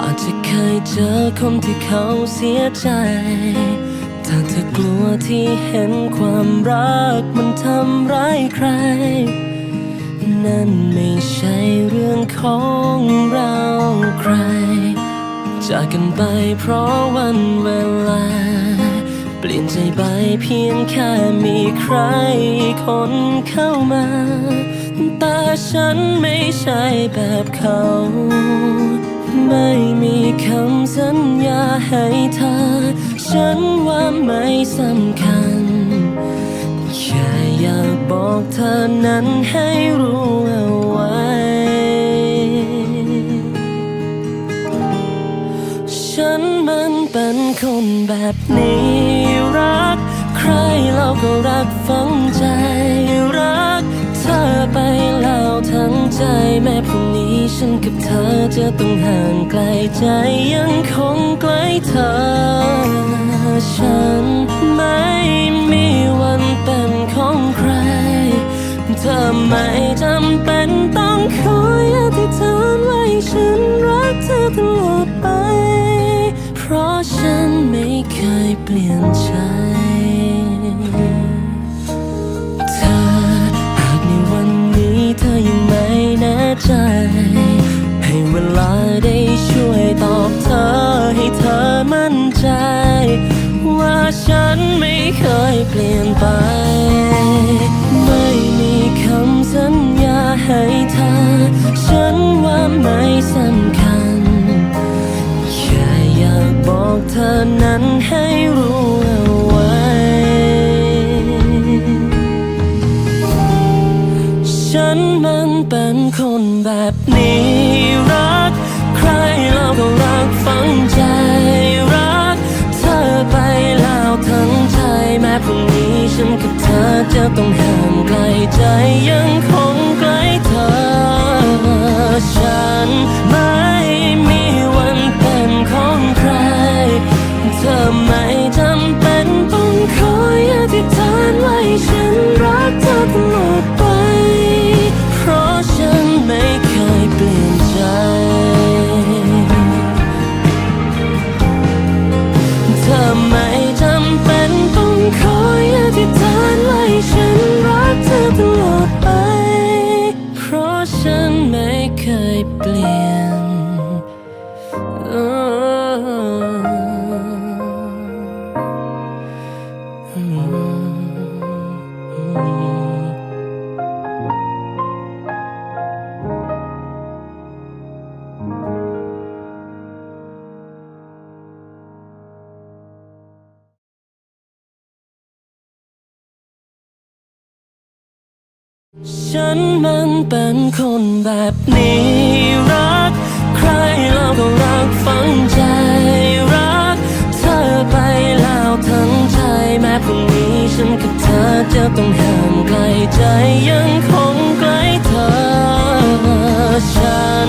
อาจจะเจอคนที่เขาเสียใจ ถ้าเธอกลัวที่เห็นความรักมันทำร้ายใคร นั่นไม่ใช่เรื่องของเราใคร จากกันไปเพราะวันเวลา เปลี่ยนใจไปเพียงแค่มีใครคนเข้ามา แต่ฉันไม่ใช่แบบเขา ไม่มีคำสัญญาให้เธอ ฉันว่าไม่สำคัญ แค่อยากบอกเธอนั้นให้รู้เอาไว้ ฉันมันเป็นคนแบบนี้รัก ใครเราก็รักฝัง ใจแม้พรุ่งนี้ฉันกับเธอจะต้องห่างไกลใจยังคงใกล้เธอ ฉันไม่มีวันเป็นของใคร เธอไม่จำเป็นต้องคอยอธิษฐานไว้ฉันรักเธอตลอดไป เพราะ ไปไม่มีคำสัญญาให้เธอ ฉันว่าไม่สำคัญ แค่อยากบอกเธอนั้นให้รู้เอาไว้ ฉันมันเป็นคนแบบนี้รัก ใครเราก็รักฝังใจ ใเค ฉันมันเป็นคนแบบนี้ รักใครเราก็รักฝังใจ รักเธอไปแล้วทั้งใจแม้พรุ่งนี้ฉันกับเธอจะต้องห่างไกลใจยังคงใกล้เธอ ฉัน